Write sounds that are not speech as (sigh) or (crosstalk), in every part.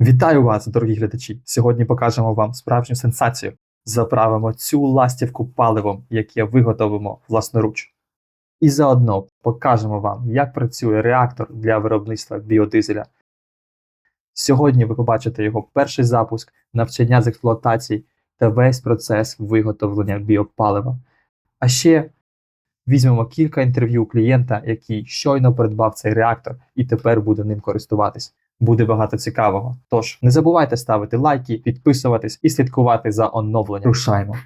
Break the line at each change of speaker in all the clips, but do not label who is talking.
Вітаю вас, дорогі глядачі! Сьогодні покажемо вам справжню сенсацію. Заправимо цю ластівку паливом, яке виготовимо власноруч. І заодно покажемо вам, як працює реактор для виробництва біодизеля. Сьогодні ви побачите його перший запуск, навчання з експлуатації та весь процес виготовлення біопалива. А ще візьмемо кілька інтерв'ю клієнта, який щойно придбав цей реактор і тепер буде ним користуватись. Буде багато цікавого. Тож не забувайте ставити лайки, підписуватись і слідкувати за оновленням. Рушаємо.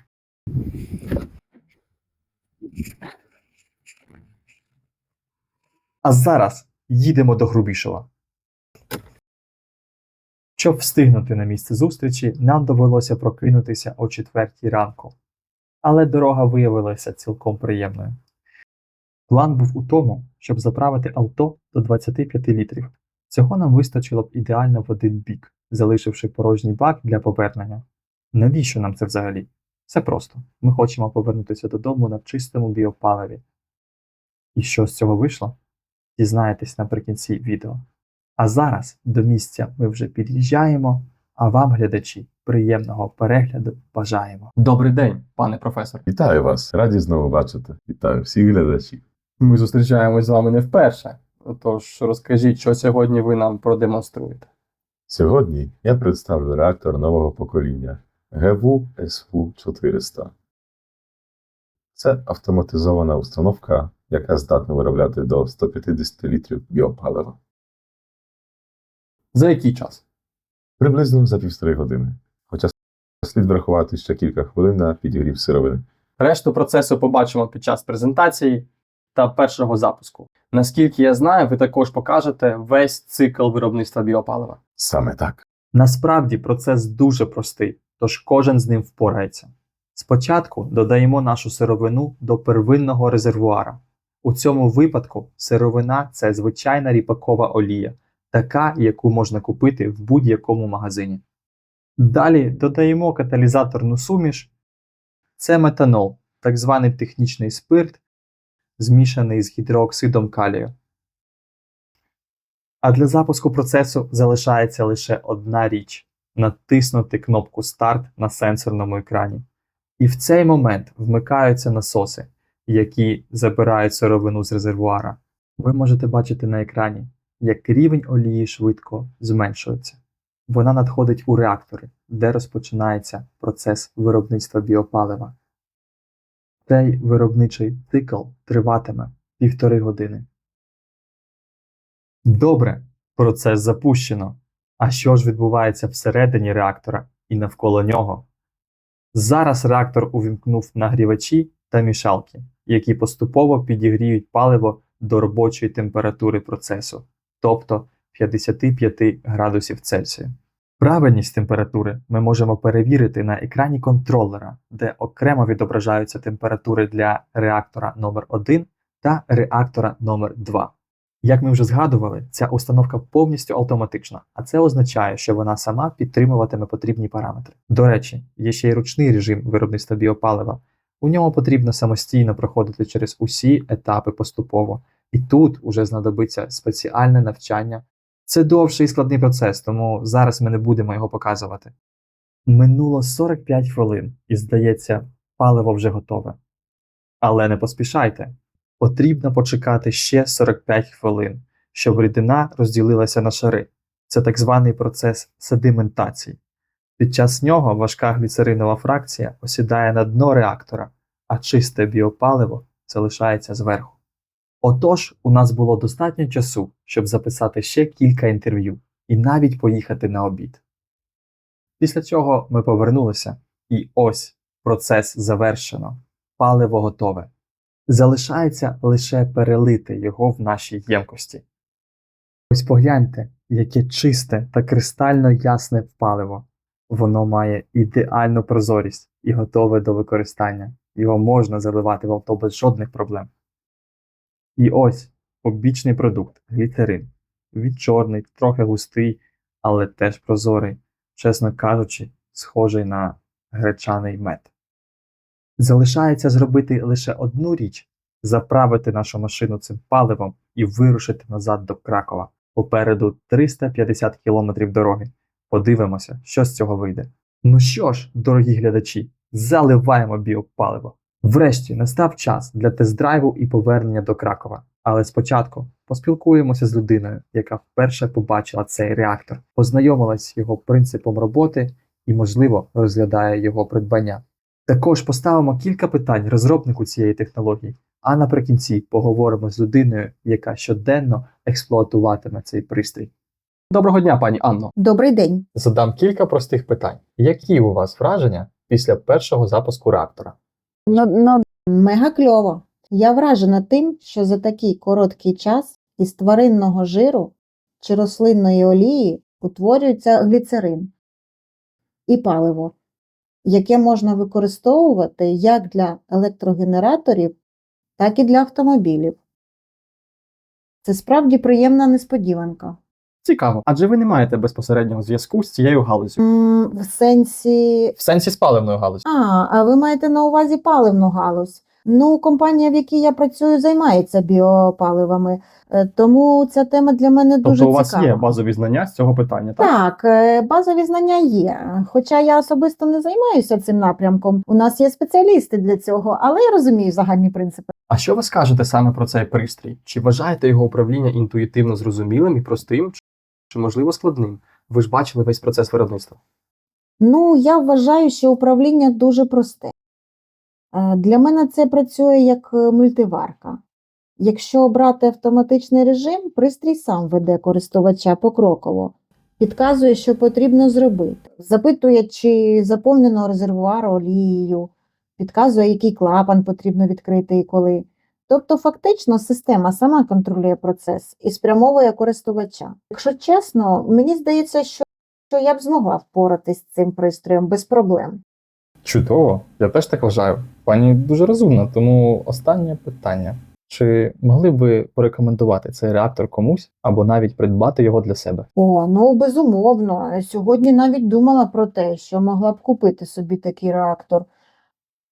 А зараз їдемо до Грубішова. Щоб встигнути на місце зустрічі, нам довелося прокинутися о четвертій ранку. Але дорога виявилася цілком приємною. План був у тому, щоб заправити авто до 25 літрів. Цього нам вистачило б ідеально в один бік, залишивши порожній бак для повернення. Навіщо нам це взагалі? Все просто. Ми хочемо повернутися додому на чистому біопаливі. І що з цього вийшло? Дізнаєтесь наприкінці відео. А зараз до місця ми вже під'їжджаємо, а вам, глядачі, приємного перегляду бажаємо. Добрий день, пане професор.
Вітаю вас, раді знову бачити. Вітаю всіх глядачів.
Ми зустрічаємось з вами не вперше. Тож розкажіть, що сьогодні ви нам продемонструєте.
Сьогодні я представлю реактор нового покоління ГВУ СВУ 400. Це автоматизована установка, яка здатна виробляти до 150 літрів біопалива.
За який час?
Приблизно за півтори години. Хоча слід врахувати ще кілька хвилин на підігрів сировини.
Решту процесу побачимо під час презентації та першого запуску. Наскільки я знаю, ви також покажете весь цикл виробництва біопалива.
Саме так.
Насправді процес дуже простий, тож кожен з ним впорається. Спочатку додаємо нашу сировину до первинного резервуара. У цьому випадку сировина це звичайна ріпакова олія, така, яку можна купити в будь-якому магазині. Далі додаємо каталізаторну суміш. Це метанол, так званий технічний спирт, змішаний з гідрооксидом калію. А для запуску процесу залишається лише одна річ натиснути кнопку Старт на сенсорному екрані. І в цей момент вмикаються насоси, які забирають сировину з резервуара. Ви можете бачити на екрані, як рівень олії швидко зменшується. Вона надходить у реактори, де розпочинається процес виробництва біопалива. Цей виробничий цикл триватиме півтори години. Добре, процес запущено. А що ж відбувається всередині реактора і навколо нього? Зараз реактор увімкнув нагрівачі та мішалки, які поступово підігріють паливо до робочої температури процесу, тобто 55 градусів Цельсія. Правильність температури ми можемо перевірити на екрані контролера, де окремо відображаються температури для реактора номер 1 та реактора номер 2 Як ми вже згадували, ця установка повністю автоматична, а це означає, що вона сама підтримуватиме потрібні параметри. До речі, є ще й ручний режим виробництва біопалива. У ньому потрібно самостійно проходити через усі етапи поступово, і тут уже знадобиться спеціальне навчання. Це довший і складний процес, тому зараз ми не будемо його показувати. Минуло 45 хвилин, і здається, паливо вже готове. Але не поспішайте. Потрібно почекати ще 45 хвилин, щоб рідина розділилася на шари. Це так званий процес седиментації. Під час нього важка гліцеринова фракція осідає на дно реактора, а чисте біопаливо залишається зверху. Отож, у нас було достатньо часу, щоб записати ще кілька інтерв'ю і навіть поїхати на обід. Після цього ми повернулися, і ось процес завершено, паливо готове. Залишається лише перелити його в нашій ємкості. Ось погляньте, яке чисте та кристально ясне паливо. Воно має ідеальну прозорість і готове до використання. Його можна заливати в авто без жодних проблем. І ось побічний продукт гліцерин. Він чорний, трохи густий, але теж прозорий, чесно кажучи, схожий на гречаний мед. Залишається зробити лише одну річ заправити нашу машину цим паливом і вирушити назад до Кракова. Попереду 350 кілометрів дороги. Подивимося, що з цього вийде. Ну що ж, дорогі глядачі, заливаємо біопаливо. Врешті настав час для тест-драйву і повернення до Кракова. Але спочатку поспілкуємося з людиною, яка вперше побачила цей реактор, познайомилась з його принципом роботи і, можливо, розглядає його придбання. Також поставимо кілька питань розробнику цієї технології, а наприкінці поговоримо з людиною, яка щоденно експлуатуватиме цей пристрій.
Доброго дня, пані Анно.
Добрий день.
Задам кілька простих питань. Які у вас враження після першого запуску реактора?
Ну, ну, мега кльово. Я вражена тим, що за такий короткий час із тваринного жиру чи рослинної олії утворюється гліцерин і паливо, яке можна використовувати як для електрогенераторів, так і для автомобілів. Це справді приємна несподіванка.
Цікаво, адже ви не маєте безпосереднього зв'язку з цією галузю.
М, в сенсі
В сенсі з паливною галузю.
А, а ви маєте на увазі паливну галузь. Ну, компанія, в якій я працюю, займається біопаливами, е, тому ця тема для мене дуже
Тобто у вас
цікава.
є базові знання з цього питання, так?
Так, е, базові знання є. Хоча я особисто не займаюся цим напрямком. У нас є спеціалісти для цього, але я розумію загальні принципи.
А що ви скажете саме про цей пристрій? Чи вважаєте його управління інтуїтивно зрозумілим і простим, чи- можливо складним? Ви ж бачили весь процес виробництва.
Ну, я вважаю, що управління дуже просте. Е, Для мене це працює як е, мультиварка. Якщо обрати автоматичний режим, пристрій сам веде користувача покроково, підказує, що потрібно зробити, запитує, чи заповнено резервуар олією, підказує, який клапан потрібно відкрити і коли. Тобто, фактично, система сама контролює процес і спрямовує користувача. Якщо чесно, мені здається, що що я б змогла впоратись з цим пристроєм без проблем.
Чудово, я теж так вважаю. Пані дуже розумна, тому останнє питання. Чи могли б ви порекомендувати цей реактор комусь або навіть придбати його для себе?
О, ну безумовно. Сьогодні навіть думала про те, що могла б купити собі такий реактор.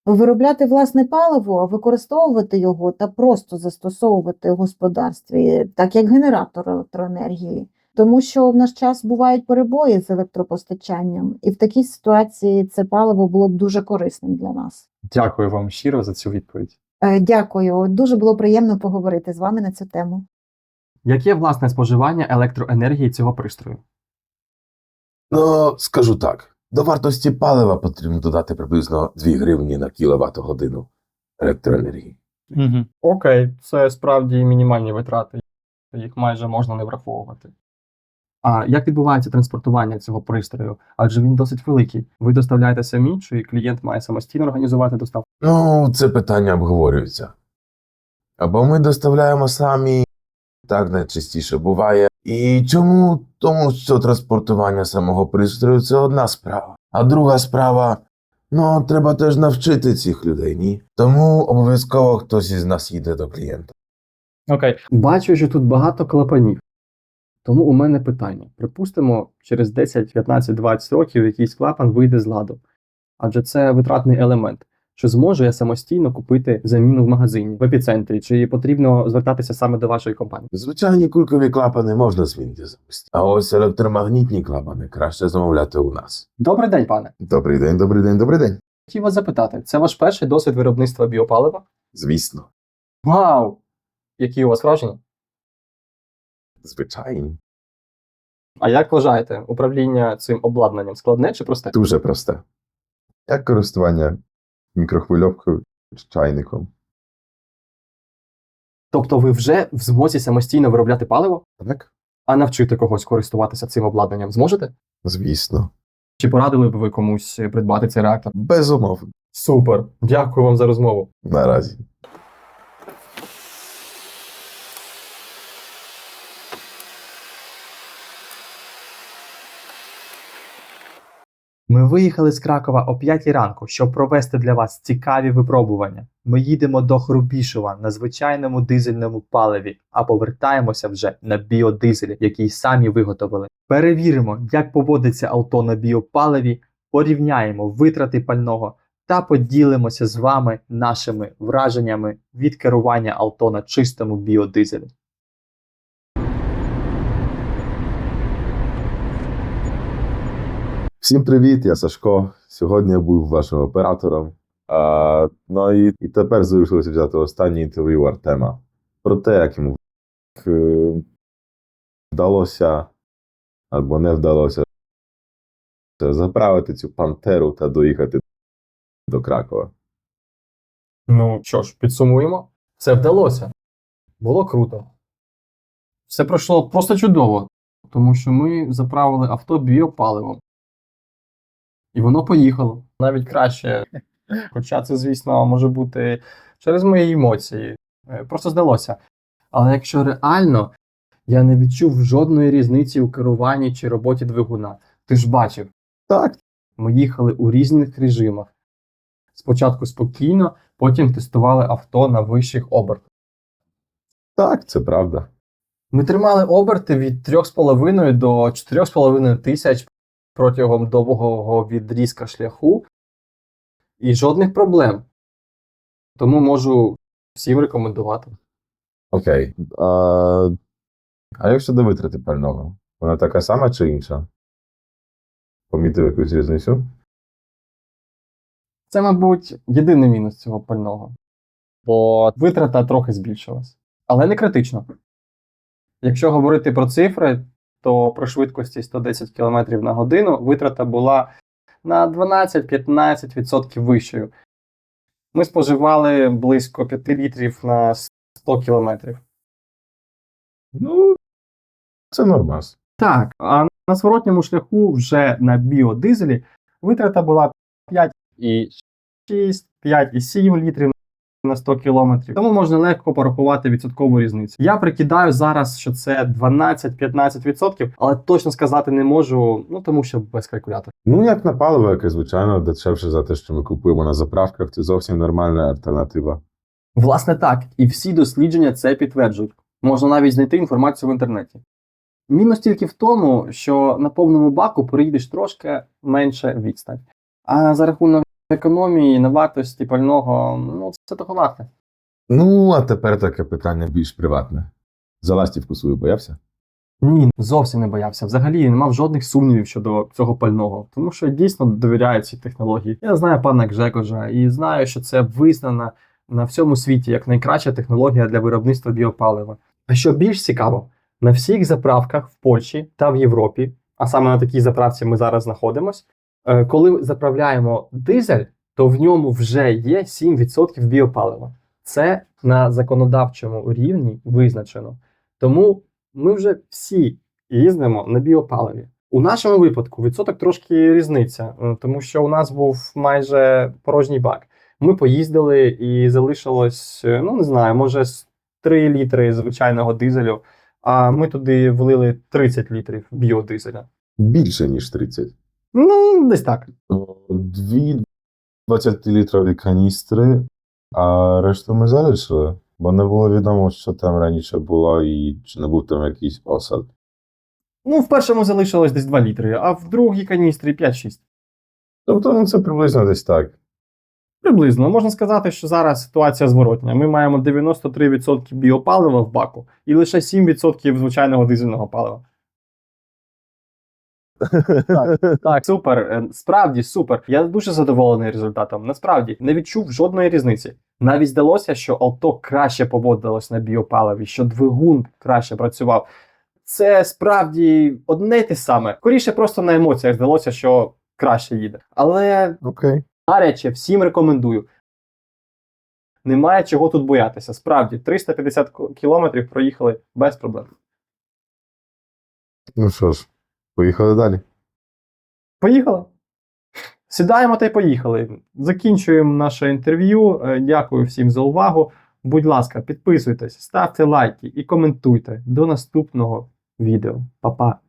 Виробляти власне паливо, використовувати його та просто застосовувати в господарстві, так як генератор електроенергії. Тому що в наш час бувають перебої з електропостачанням, і в такій ситуації це паливо було б дуже корисним для нас.
Дякую вам щиро за цю відповідь.
Е, Дякую, дуже було приємно поговорити з вами на цю тему.
Яке власне споживання електроенергії цього пристрою?
Ну, скажу так: до вартості палива потрібно додати приблизно 2 гривні на кіловат годину електроенергії.
Угу.
Окей, це справді мінімальні витрати, їх майже можна не враховувати. А як відбувається транспортування цього пристрою? Адже він досить великий. Ви доставляєте самі, чи клієнт має самостійно організувати доставку?
Ну, це питання обговорюється. Або ми доставляємо самі, так найчастіше буває. І чому? Тому що транспортування самого пристрою це одна справа. А друга справа ну, треба теж навчити цих людей, ні? Тому обов'язково хтось із нас їде до клієнта.
Окей.
Бачу, що тут багато клапанів. Тому у мене питання: припустимо, через 10, 15, 20 років якийсь клапан вийде з ладу. Адже це витратний елемент. Чи зможу я самостійно купити заміну в магазині, в епіцентрі, чи потрібно звертатися саме до вашої компанії?
Звичайні кулькові клапани можна змінити замість. А ось електромагнітні клапани краще замовляти у нас.
Добрий день, пане.
Добрий день, добрий день, добрий день.
Хотів вас запитати, це ваш перший досвід виробництва біопалива?
Звісно,
Вау! Які у вас враження?
звичайні.
А як вважаєте, управління цим обладнанням складне чи просте?
Дуже просте. Як користування мікрохвильовкою з чайником.
Тобто ви вже в змозі самостійно виробляти паливо,
Так?
а навчити когось користуватися цим обладнанням зможете?
Звісно.
Чи порадили б ви комусь придбати цей реактор?
Безумовно.
Супер! Дякую вам за розмову.
Наразі.
Ми виїхали з Кракова о 5 ранку, щоб провести для вас цікаві випробування. Ми їдемо до Хрубішова на звичайному дизельному паливі, а повертаємося вже на біодизелі, який самі виготовили. Перевіримо, як поводиться авто на біопаливі, порівняємо витрати пального та поділимося з вами нашими враженнями від керування авто на чистому біодизелі.
Всім привіт, я Сашко. Сьогодні я був вашим оператором. А, ну і, і тепер залишилося взяти останнє інтерв'ю Артема про те, як йому е, вдалося або не вдалося заправити цю пантеру та доїхати до Кракова.
Ну що ж, підсумуємо. Все вдалося. Було круто. Все пройшло просто чудово, тому що ми заправили авто біопаливом. І воно поїхало. Навіть краще. Хоча це, звісно, може бути через мої емоції. Е, Просто здалося. Але якщо реально, я не відчув жодної різниці у керуванні чи роботі двигуна. Ти ж бачив,
Так,
ми їхали у різних режимах. Спочатку спокійно, потім тестували авто на вищих обертах.
так, це правда.
Ми тримали оберти від 3,5 до 4,5 тисяч протягом довгого відрізка шляху і жодних проблем. Тому можу всім рекомендувати.
Окей. А, а як щодо витрати пального? Вона така сама чи інша? Помітив якусь різницю?
Це, мабуть, єдиний мінус цього пального. Бо витрата трохи збільшилась. Але не критично. Якщо говорити про цифри, то при швидкості 110 км на годину витрата була на 12-15% вищою. Ми споживали близько 5 літрів на 100 км.
Ну, це нормас.
Так, а на зворотньому шляху вже на біодизелі витрата була 5,6, 5,7 літрів на 100 кілометрів. Тому можна легко порахувати відсоткову різницю. Я прикидаю зараз, що це 12-15%, але точно сказати не можу, ну тому що без калькулятора.
Ну, як на паливо, яке, звичайно, дешевше за те, що ми купуємо на заправках, це зовсім нормальна альтернатива.
Власне так, і всі дослідження це підтверджують. Можна навіть знайти інформацію в інтернеті. Мінус тільки в тому, що на повному баку проїдеш трошки менше відстань. А за рахунок економії на вартості пального, ну це того варте.
Ну, а тепер таке питання більш приватне. За ластівку свою боявся?
Ні, зовсім не боявся. Взагалі не мав жодних сумнівів щодо цього пального, тому що я дійсно довіряю цій технології. Я знаю пана Гжекожа і знаю, що це визнана на всьому світі як найкраща технологія для виробництва біопалива. А що більш цікаво, на всіх заправках в Польщі та в Європі, а саме на такій заправці ми зараз знаходимось, коли заправляємо дизель, то в ньому вже є 7% біопалива. Це на законодавчому рівні визначено. Тому ми вже всі їздимо на біопаливі. У нашому випадку відсоток трошки різниця, е, тому що у нас був майже порожній бак. Ми поїздили і залишилось, е, ну не знаю, може з 3 літри звичайного дизелю, а ми туди влили 30 літрів біодизеля.
Більше, ніж 30.
Ну, десь так.
Дві 20-літрові каністри, а решту ми залишили, бо не було відомо, що там раніше було і чи не був там якийсь осад.
Ну, в першому залишилось десь 2 літри, а в другій каністрі 5-6.
Тобто, ну це приблизно десь так.
Приблизно можна сказати, що зараз ситуація зворотня. Ми маємо 93% біопалива в баку і лише 7% звичайного дизельного палива. (laughs) Так, супер, е, справді супер. Я дуже задоволений результатом. Насправді не відчув жодної різниці. Навіть здалося, що авто краще поводилось на біопаливі, що двигун краще працював. Це справді одне й те саме. Скоріше просто на емоціях здалося, що краще їде. Але
Окей.
а речі, всім рекомендую. Немає чого тут боятися. Справді, 350 кілометрів проїхали без проблем.
Ну що ж, поїхали далі.
Поїхали. Сідаємо та й поїхали. Закінчуємо наше інтерв'ю. Е, Дякую всім за увагу. Будь ласка, підписуйтесь, ставте лайки і коментуйте. До наступного відео. Па-па.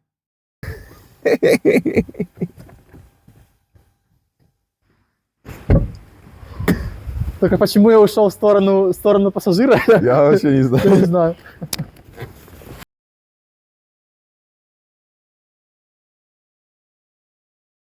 А почему я ушел в сторону, в сторону пассажира?
Я взагалі не знаю.
Я не знаю.